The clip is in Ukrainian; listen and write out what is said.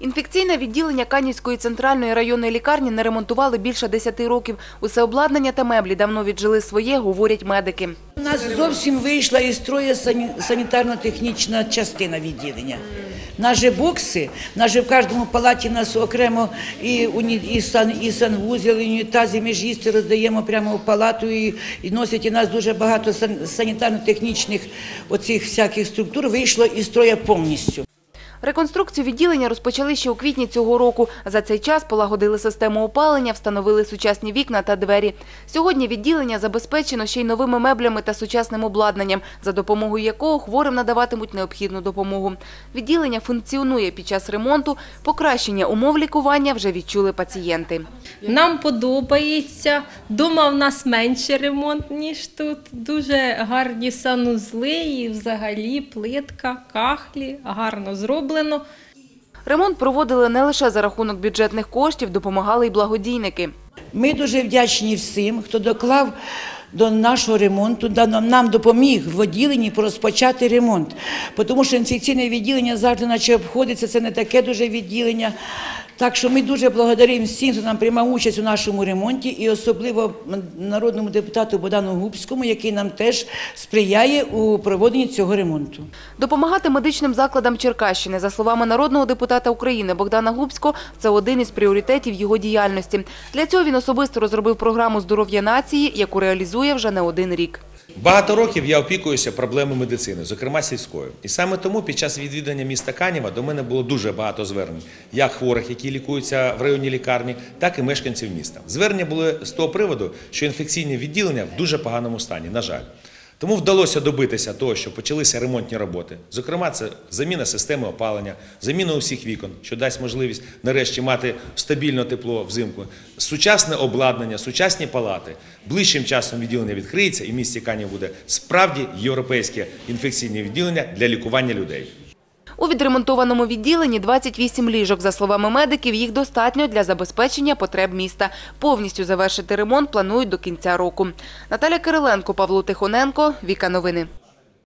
Інфекційне відділення Канівської центральної районної лікарні не ремонтували більше 10 років. Усе обладнання та меблі давно віджили своє, говорять медики. У нас зовсім вийшла із сані- санітарно-технічна частина відділення. Наші бокси, наші в кожному палаті нас окремо і, і, сан, і санвузел, і унітази, ми їсти роздаємо прямо в палату і, і носять і нас дуже багато сан, санітарно-технічних оцих всяких структур вийшло із строя повністю. Реконструкцію відділення розпочали ще у квітні цього року. За цей час полагодили систему опалення, встановили сучасні вікна та двері. Сьогодні відділення забезпечено ще й новими меблями та сучасним обладнанням, за допомогою якого хворим надаватимуть необхідну допомогу. Відділення функціонує під час ремонту. Покращення умов лікування вже відчули пацієнти. Нам подобається. Дома в нас менше ремонт, ніж тут. Дуже гарні санузли і взагалі плитка, кахлі, гарно зроблено. Ремонт проводили не лише за рахунок бюджетних коштів, допомагали й благодійники. Ми дуже вдячні всім, хто доклав до нашого ремонту, нам допоміг в відділенні розпочати ремонт. Тому що інфекційне відділення завжди наче обходиться, це не таке дуже відділення. Так що ми дуже благодаримо всім, хто нам приймав участь у нашому ремонті, і особливо народному депутату Богдану Губському, який нам теж сприяє у проведенні цього ремонту. Допомагати медичним закладам Черкащини, за словами народного депутата України Богдана Губського, це один із пріоритетів його діяльності. Для цього він особисто розробив програму здоров'я нації, яку реалізує вже не один рік. Багато років я опікуюся проблемами медицини, зокрема сільською. І саме тому під час відвідання міста Канєва до мене було дуже багато звернень, як хворих, які лікуються в районній лікарні, так і мешканців міста. Звернення були з того приводу, що інфекційні відділення в дуже поганому стані, на жаль. Тому вдалося добитися того, що почалися ремонтні роботи. Зокрема, це заміна системи опалення, заміна усіх вікон, що дасть можливість нарешті мати стабільне тепло взимку, сучасне обладнання, сучасні палати. Ближчим часом відділення відкриється, і в місті Кані буде справді європейське інфекційне відділення для лікування людей. У відремонтованому відділенні 28 ліжок. За словами медиків, їх достатньо для забезпечення потреб міста. Повністю завершити ремонт планують до кінця року. Наталя Кириленко, Павло Тихоненко, Віка Новини.